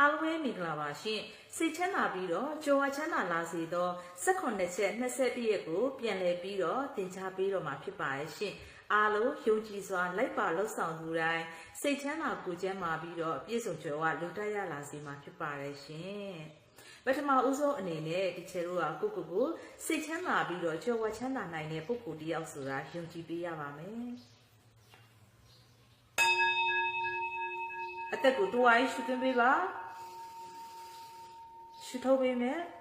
အားလုံးပဲမင်္ဂလာပါရှင်စိတ်ချမ်းသာပြီးတော့ကြွားချမ်းသာလာစေသော18ချက်21ရက်ကိုပြန်လည်ပြီးတော့သင်ကြားပေးတော့မှာဖြစ်ပါရဲ့ရှင်အားလုံးယုံကြည်စွာလိုက်ပါလှုပ်ဆောင်သူတိုင်းစိတ်ချမ်းသာကိုယ်ကျန်းမာပြီးတော့ပြည့်စုံကြွယ်ဝလူတက်ရလာစေမှာဖြစ်ပါရဲ့ရှင်ပထမဦးဆုံးအနေနဲ့ဒီချေတို့ကကိုကိုကိုစိတ်ချမ်းသာပြီးတော့ကြွယ်ဝချမ်းသာနိုင်တဲ့ပုဂ္ဂိုလ်တစ်ယောက်ဆိုတာယုံကြည်ပေးရပါမယ်အသက်ကိုတွားရေးရှုသွင်းပေးပါ ရှုထုတ်ပေး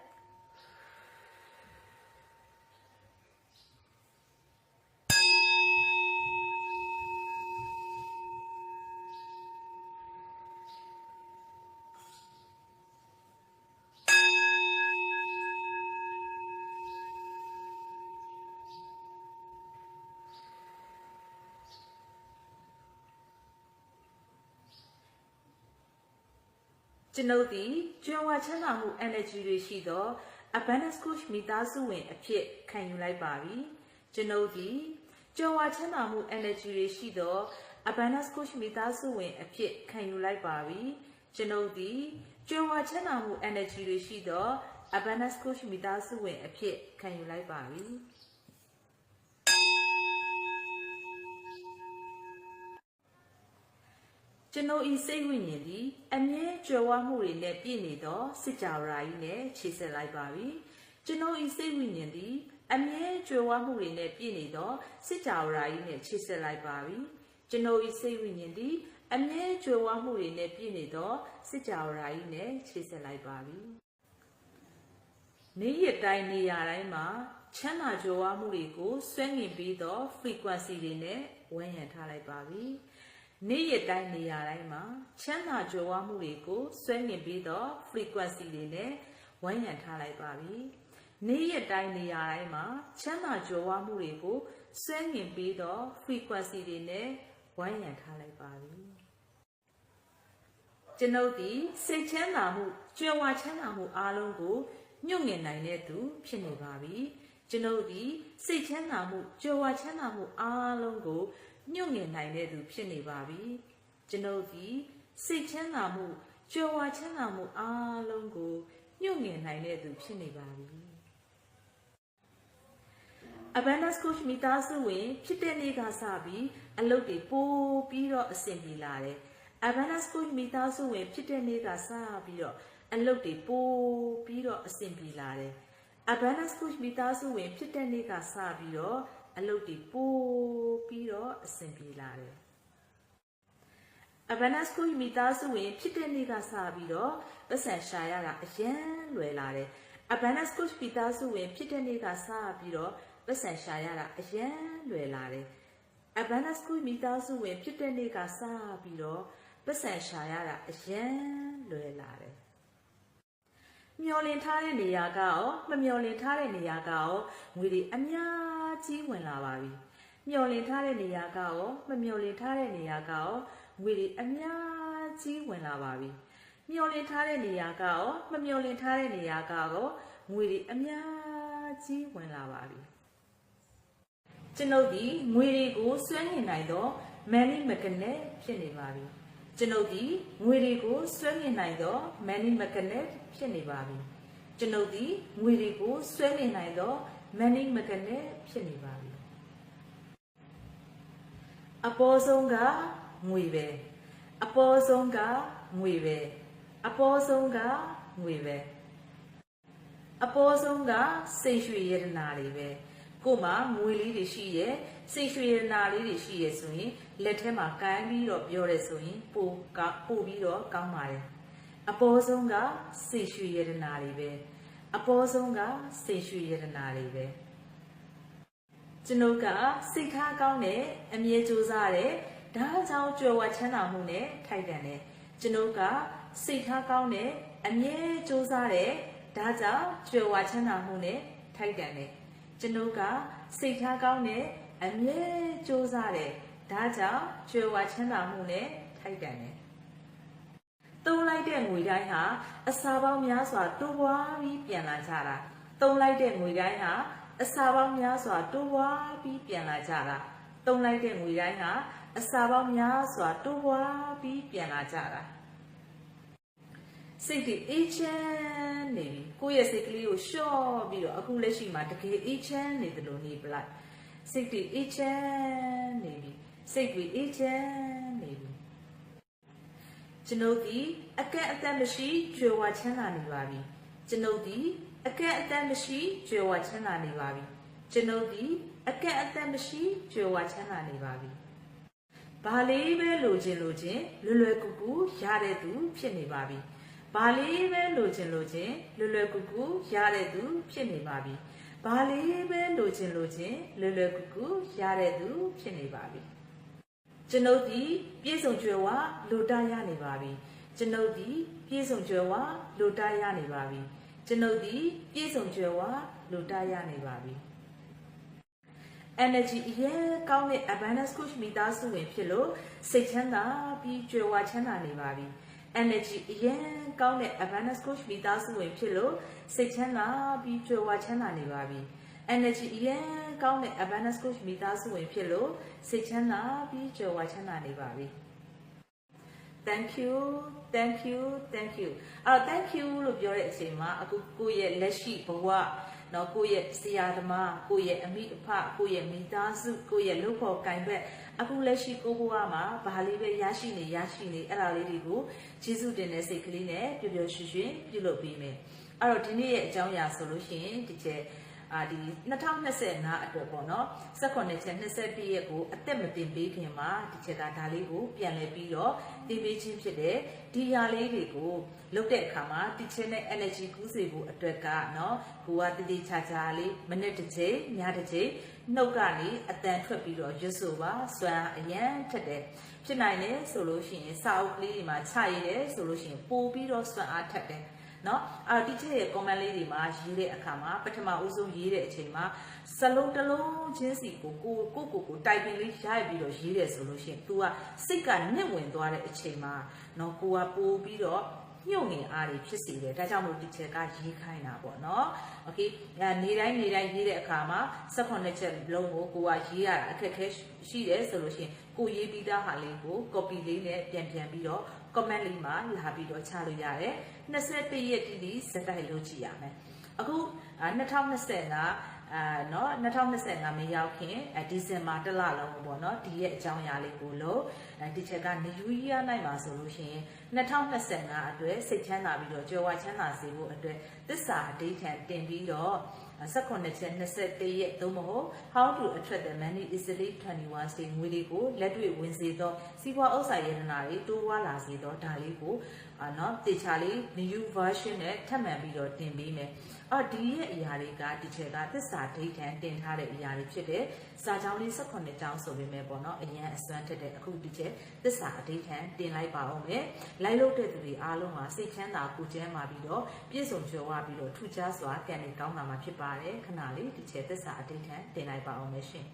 ကျွန်ုပ်သည်ကျွမ်းဝချမ်းသာမှု energy တွေရှိသော abundance coach မိသားစုဝင်အဖြစ်ခံယူလိုက်ပါပြီကျွန်ုပ်သည်ကျွမ်းဝချမ်းသာမှု energy တွေရှိသော abundance coach မိသားစုဝင်အဖြစ်ခံယူလိုက်ပါပြီကျွန်ုပ်သည်ကျွမ်းဝချမ်းသာမှု energy တွေရှိသော abundance coach မိသားစုဝင်အဖြစ်ခံယူလိုက်ပါပြီ ကျွန်ုပ်ဤစိတ်ဝိညာဉ်သည်အမြဲကြွယ်ဝမှုတွေနဲ့ပြည့်နေသောစစ်ကြောရာကြီးနဲ့ခြေဆက်လိုက်ပါပြီကျွန်ုပ်ဤစိတ်ဝိညာဉ်သည်အမြဲကြွယ်ဝမှုတွေနဲ့ပြည့်နေသောစစ်ကြောရာကြီးနဲ့ခြေဆက်လိုက်ပါပြီကျွန်ုပ်ဤစိတ်ဝိညာဉ်သည်အမြဲကြွယ်ဝမှုတွေနဲ့ပြည့်နေသောစစ်ကြောရာကြီးနဲ့ခြေဆက်လိုက်ပါပြီနေ့ရက်တိုင်းနေရာတိုင်းမှာချမ်းသာကြွယ်ဝမှုတွေကိုဆွဲငင်ပြီးသော frequency တွေနဲ့ဝန်းရံထားလိုက်ပါပြီ။ နေ့ရက်တိုင်းနေရာတိုင်းမှာချမ်းသာကြွယ်ဝမှုတွေကိုဆွဲငင်ပြီးသော frequency တွေနဲ့ဝန်းရံထားလိုက်ပါပြီ။နေ့ရက်တိုင်းနေရာတိုင်းမှာချမ်းသာကြွယ်ဝမှုတွေကိုဆွဲငင်ပြီးသော frequency တွေနဲ့ဝန်းရံထားလိုက်ပါပြီ။ကျွန်ုပ်ဒီစိတ်ချမ်းသာမှုကြွယ်ဝချမ်းသာမှုအားလုံးကိုညှို့ငင်နိုင်တဲ့သူဖြစ်နေပါပြီ။ကျွန်ုပ်ဒီစိတ်ချမ်းသာမှုကြွယ်ဝချမ်းသာမှုအားလုံးကို ညှို့ငင်နိုင်တဲ့သူဖြစ်နေပါပြီကျွန်ုပ်ဒီစိတ်ချမ်းသာမှုကြွယ်ဝချမ်းသာမှုအားလုံးကိုညှို့ငင်နိုင်တဲ့သူဖြစ်နေပါပြီ Abundance Coach မိသားစုဝင်ဖြစ်တဲ့နေ့ကစပြီးအလုပ်တွေပိုးပြီးတော့အဆင်ပြေလာတယ် Abundance Coach မိသားစုဝင်ဖြစ်တဲ့နေ့ကစပြီးတော့အလုပ်တွေပိုးပြီးတော့အဆင်ပြေလာတယ် Abundance Coach မိသားစုဝင်ဖြစ်တဲ့နေ့ကစပြီးတော့ အလုပ်တွေပိုးပြီးတော့အဆင်ပြေလာတယ် Abundance Coach မိသားစုဝင်ဖြစ်တဲ့နေ့ကစပြီးတော့ပတ်စံရှာရတာအရန်လွယ်လာတယ် Abundance Coach မိသားစုဝင်ဖြစ်တဲ့နေ့ကစပြီးတော့ပတ်စံရှာရတာအရန်လွယ်လာတယ် Abundance Coach မိသားစုဝင်ဖြစ်တဲ့နေ့ကစပြီးတော့ပတ်စံရှာရတာအရန်လွယ်လာတယ်မျောလင်ထားတဲ့နေရာကရောမမျောလင်ထားတဲ့နေရာကရောငွေတွေအများ ကြီးဝင်လာပါပြီမျောလင်ထားတဲ့နေရာကရောမမျောလင်ထားတဲ့နေရာကရောငွေတွေအများကြီးဝင်လာပါပြီမျောလင်ထားတဲ့နေရာကရောမမျောလင်ထားတဲ့နေရာကရောငွေတွေအများကြီးဝင်လာပါပြီကျွန်ုပ်ဒီငွေတွေကိုစွဲငင်နိုင်တော့ money magnet ဖြစ်နေပါပြီကျွန်ုပ်ဒီငွေတွေကိုဆွဲငင်နိုင်သော money magnet ဖြစ်နေပါပြီ ကျွန်ုပ်ဒီငွေတွေကိုဆွဲငင်နိုင်သော money magnet ဖြစ်နေပါပြီအပေါ်ဆုံးကငွေပဲအပေါ်ဆုံးကငွေပဲအပေါ်ဆုံးကငွေပဲအပေါ်ဆုံးကစိတ်ရွှေရတနာတွေပဲကို့မှာငွေလေးတွေရှိရဲ့စိတ်ရွှေရတနာလေးတွေရှိရဲ့ဆိုရင်လက်ထဲမှာကိုင်းပြီးတော့ပြောရဲဆိုရင်ပိုကပိုပြီးတော့ကောင်းပါတယ် အပေါ်ဆုံးကစိတ်ရွှေရတနာတွေပဲအပေါ်ဆုံးကစိတ်ရွှေရတနာတွေပဲကျွန်ုပ်ကစိတ်ထားကောင်းတဲ့အမြဲကြိုးစားတဲ့ဒါကြောင့်ကြွယ်ဝချမ်းသာမှုနဲ့ထိုက်တန်တယ်ကျွန်ုပ်ကစိတ်ထားကောင်းတဲ့အမြဲကြိုးစားတဲ့ဒါကြောင့်ကြွယ်ဝချမ်းသာမှုနဲ့ထိုက်တန်တယ်ကျွန်ုပ်ကစိတ်ထားကောင်းတဲ့အမြဲကြိုးစားတဲ့ဒါကြောင့်ကြွယ်ဝချမ်းသာမှုနဲ့ထိုက်တန်တယ် သုံးလိုက်တဲ့ငွေတိုင်းဟာအစာပေါင်းများစွာတိုးပွားပြီးပြန်လာကြတာသုံးလိုက်တဲ့ငွေတိုင်းဟာအစာပေါင်းများစွာတိုးပွားပြီးပြန်လာကြတာသုံးလိုက်တဲ့ငွေတိုင်းဟာအစာပေါင်းများစွာတိုးပွားပြီးပြန်လာကြတာစိတ်တွေအေးချမ်းနေပြီကိုယ့်ရဲ့စိတ်ကလေးကိုလျှော့ပြီးတော့အခုလက်ရှိမှာတကယ်အေးချမ်းနေတယ်လို့နေပလိုက်စိတ်တွေအေးချမ်းနေပြီစိတ်တွေအေးချမ်းနေပြီ ကျွန်ုပ်ဒီအကန့်အသတ်မရှိကြွယ်ဝချမ်းသာနေပါပြီကျွန်ုပ်ဒီအကန့်အသတ်မရှိကြွယ်ဝချမ်းသာနေပါပြီကျွန်ုပ်ဒီအကန့်အသတ်မရှိကြွယ်ဝချမ်းသာနေပါပြီဘာလေးပဲလိုချင်လိုချင်လွယ်လွယ်ကူကူရတဲ့သူဖြစ်နေပါပြီဘာလေးပဲလိုချင်လိုချင်လွယ်လွယ်ကူကူရတဲ့သူဖြစ်နေပါပြီဘာလေးပဲလိုချင်လိုချင်လွယ်လွယ်ကူကူရတဲ့သူဖြစ်နေပါပြီ ကျွန်ုပ်ဒီပြည့်စုံကြွယ်ဝလိုတရနေပါပြီကျွန်ုပ်ဒီပြည့်စုံကြွယ်ဝလိုတရနေပါပြီကျွန်ုပ်ဒီပြည့်စုံကြွယ်ဝလိုတရနေပါပြီ energy အရေးကောင်းတဲ့ abundance coach မိသားစုဝင်ဖြစ်လို့စိတ်ချမ်းသာပြီးကြွယ်ဝချမ်းသာနေပါပြီ energy အရေးကောင်းတဲ့ abundance coach မိသားစုဝင်ဖြစ်လို့စိတ်ချမ်းသာပြီးကြွယ်ဝချမ်းသာနေပါပြီ energy အရင်ကောင်းတဲ့ abundance coach မိသားစုဝင်ဖြစ်လို့စိတ်ချမ်းသာပြီးကြော်ဝါချမ်းသာနေပါပြီ thank you thank you thank you အဲ့တော့ thank you လို့ပြောတဲ့အချိန်မှာအခုကိုယ့်ရဲ့လက်ရှိဘဝနော်ကိုယ့်ရဲ့ဆရာသမားကိုယ့်ရဲ့အမိအဖကိုယ့်ရဲ့မိသားစုကိုယ့်ရဲ့လုပ်ဖို့ကင်ဘက်အခုလက်ရှိကိုဘဝမှာဘာလေးပဲရရှိနေရရှိနေအဲ့ဒါလေးတွေကိုကျေးဇူးတင်တဲ့စိတ်ကလေးနဲ့ပျော်ပျော်ရွှင်ရွှင်ပြုလုပ်ပေးမယ်အဲ့တော့ဒီနေ့ရဲ့အကြောင်းအရာဆိုလို့ရှိရင်ဒီကျဲ အာဒီ2025အတွက်ပေါ့နော်18ချက်21ရက်ကိုအသက်မတင်ပေးခင်မှာဒီချက်ကဒါလေးကိုပြန်လဲပြီးတော့တင်ပေးခြင်းဖြစ်တဲ့ဒီຢာလေးတွေကိုလုပ်တဲ့အခါမှာဒီချက်နဲ့ energy ကူးစေဖို့အတွက်ကနော်ကိုကတတိချာချာလေးမိနစ်တစ်ချိန်ညတစ်ချိန်နှုတ်ကနေအတန်ထွက်ပြီးတော့ရွတ်ဆိုပါစွမ်းအရန်ထက်တယ်ဖြစ်နိုင်တယ်ဆိုလို့ရှိရင်စာအုပ်ကလေးတွေမှာခြရည်တယ်ဆိုလို့ရှိရင်ပို့ပြီးတော့စွမ်းအားထက်တယ် เนาะအဲ့တော့ teacher ရဲ့ comment လေးတွေမှာရေးတဲ့အခါမှာပထမဦးဆုံးရေးတဲ့အချိန်မှာစလုံးတစ်လုံးချင်းစီကိုကိုကိုကိုကို typing လေးရိုက်ပြီးတော့ရေးတယ်ဆိုလို့ရှိရင် तू ကစိတ်ကနစ်ဝင်သွားတဲ့အချိန်မှာเนาะကိုကပို့ပြီးတော့ညှို့ငင်အားတွေဖြစ်စေတယ်ဒါကြောင့်မို့ teacher ကရေးခိုင်းတာပေါ့เนาะ okay နေတိုင်းနေတိုင်းရေးတဲ့အခါမှာ18ချက်လုံးကိုကိုကရေးရတာအခက်အခဲရှိတယ်ဆိုလို့ရှိရင်ကိုရေးပြီးသားဟာလေးကို copy လေးနဲ့ပြန်ပြန်ပြီးတော့ comment လေးမှာလာပြီးတော့ချလို့ရတယ်21ရက်တိတိစက်တိုက်လုပ်ကြည့်ရမယ်အခု2025အာเนาะ2025မရောက်ခင်ဒီဇင်ဘာတစ်လလုံးပေါ့เนาะဒီရဲ့အကြောင်းအရာလေးကိုလို့ဒီချက်ကနေယူရီးယားနိုင်မှာဆိုလို့ရှိရင်2025အတွက်စိတ်ချမ်းသာပြီးတော့ကြွယ်ဝချမ်းသာစေဖို့အတွက်သစ္စာအဓိဋ္ဌာန်တင်ပြီးတော့ 18ချက်21ရက်သို့မဟုတ် how to attract the money easily 21 state ငွေတွေကိုလက်တွေ့ဝင်စေသောစီးပွားဥစ္စာယန္တနာတွေတိုးပွားလာစေသောဒါလေးကိုအာနော်တေချာလေး new version နဲ့ထပ်မံပြီးတော့တင်ပေးမယ်အော်ဒီရဲ့အရာတွေကဒီချက်ကသစ္စာဒိဋ္ဌံတင်ထားတဲ့အရာတွေဖြစ်တယ်စာကြောင်းလေး18ကြောင်းဆိုပေမဲ့ပေါ့နော်အရင်အစွမ်းထက်တဲ့အခုဒီချက်သစ္စာဒိဋ္ဌံတင်လိုက်ပါအောင်မယ်လိုက်လို့တဲ့သူတွေအားလုံးကစိတ်ချမ်းသာကိုကျမ်းမာပြီးတော့ပြည့်စုံကြွယ်ဝပြီးတော့ထူခြားစွာပြန်နေကောင်းတာမှဖြစ်ပါတယ်ခဏလေးဒီချက်သစ္စာဒိဋ္ဌံတင်လိုက်ပါအောင်မယ်ရှင်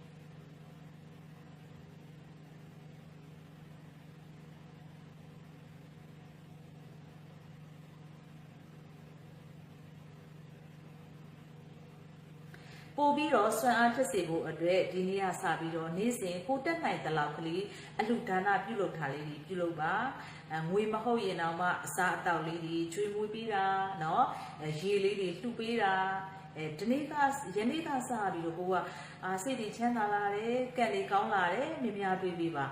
ပို့ပြီးတော့ဆွမ်းအားဖြစ်စေဖို့အတွက်ဒီနေ့ကစပြီးတော့နေ့စဉ်ကိုတက်နိုင်တဲ့လောက်ကလေးအလှဒါနပြုလုပ်တာလေးတွေပြုလုပ်ပါအငွေမဟုတ်ရင်တော့မှအစားအသောက်လေးတွေကျွေးမွေးပေးတာเนาะရေလေးတွေလှူပေးတာအဲဒီနေ့ကယနေ့ကစပြီးတော့ကိုကအာစိတ်တွေချမ်းသာလာတယ်ကံတွေကောင်းလာတယ်မြများတွေးပေးပါ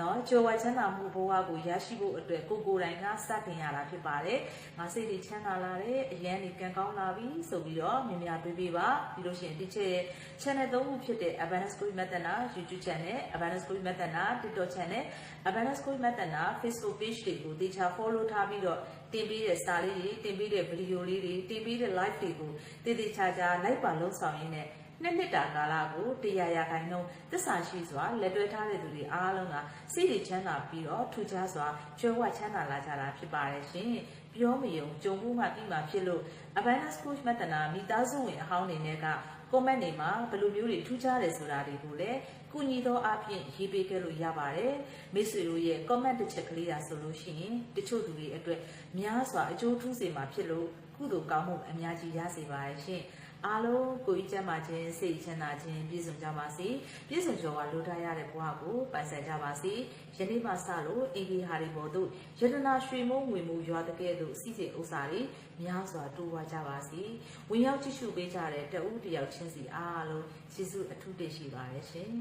နော်ကြိုဝါချမ်းသာမှုဘဝကိုရရှိဖို့အတွက်ကိုကိုယ်တိုင်ကစတင်ရတာဖြစ်ပါတယ်။ငါစိတ်တွေချမ်းသာလာတယ်အရန်ဒီကံကောင်းလာပြီဆိုပြီးတော့မြင်များတွေးပေးပါပြီးလို့ရှိရင်ဒီချက်ရဲ့ channel သုံးခုဖြစ်တဲ့ Abundance School Method နာ YouTube channel Abundance School Method နာ TikTok channel Abundance School Method နာ Facebook page တွေကိုတေချာ follow ထားပြီးတော့တင်ပေးတဲ့စာလေးတွေတင်ပေးတဲ့ video လေးတွေတင်ပေးတဲ့ live တွေကိုတည်တည်ချာချာ live ပါလုံးဆောင်ရင်းနဲ့ နှစ်နှစ်တာကာလကိုတရားရခိုင်နှုန်းသစ္စာရှိစွာလက်တွဲထားတဲ့သူတွေအားလုံးကစိတ်တွေချမ်းသာပြီးတော့ထူခြားစွာကြွယ်ဝချမ်းသာလာကြတာဖြစ်ပါတယ်ရှင်ပြောမယုံကြုံဖို့မှပြီးမှဖြစ်လို့ Abundance Coach မတနာမိသားစုဝင်အဟောင်းနေနဲ့က comment တွေမှာဘယ်လိုမျိုးတွေထူးခြားတယ်ဆိုတာတွေကိုလည်းကုညီသောအဖြစ်ရေးပေးခဲ့လို့ရပါတယ်မိတ်ဆွေတို့ရဲ့ comment တစ်ချက်ကလေးဒါဆိုလို့ရှိရင်တချို့သူတွေအတွက်များစွာအကျိုးထူးစေမှာဖြစ်လို့ကုသိုလ်ကောင်းမှုအများကြီးရစေပါရဲ့ရှင် အားလုံးကိုကြီးကျမ်းမာခြင်းစိတ်ချမ်းသာခြင်းပြည့်စုံကြပါစေပြည့်စုံကြောဝါလိုထားရတဲ့ဘဝကိုပိုင်ဆိုင်ကြပါစေယနေ့မှစလို့အင်္ဂီဟာရီဘော်တို့ယတနာရွှေမုံငွေမှုရွာတကဲ့သို့စီစဉ်ဥစ္စာတွေများစွာတိုးပွားကြပါစေဝင်ရောက်ကြည့်ရှုပေးကြတဲ့တဦးတယောက်ချင်းစီအားလုံးကျေးဇူးအထူးတင်ရှိပါတယ်ရှင်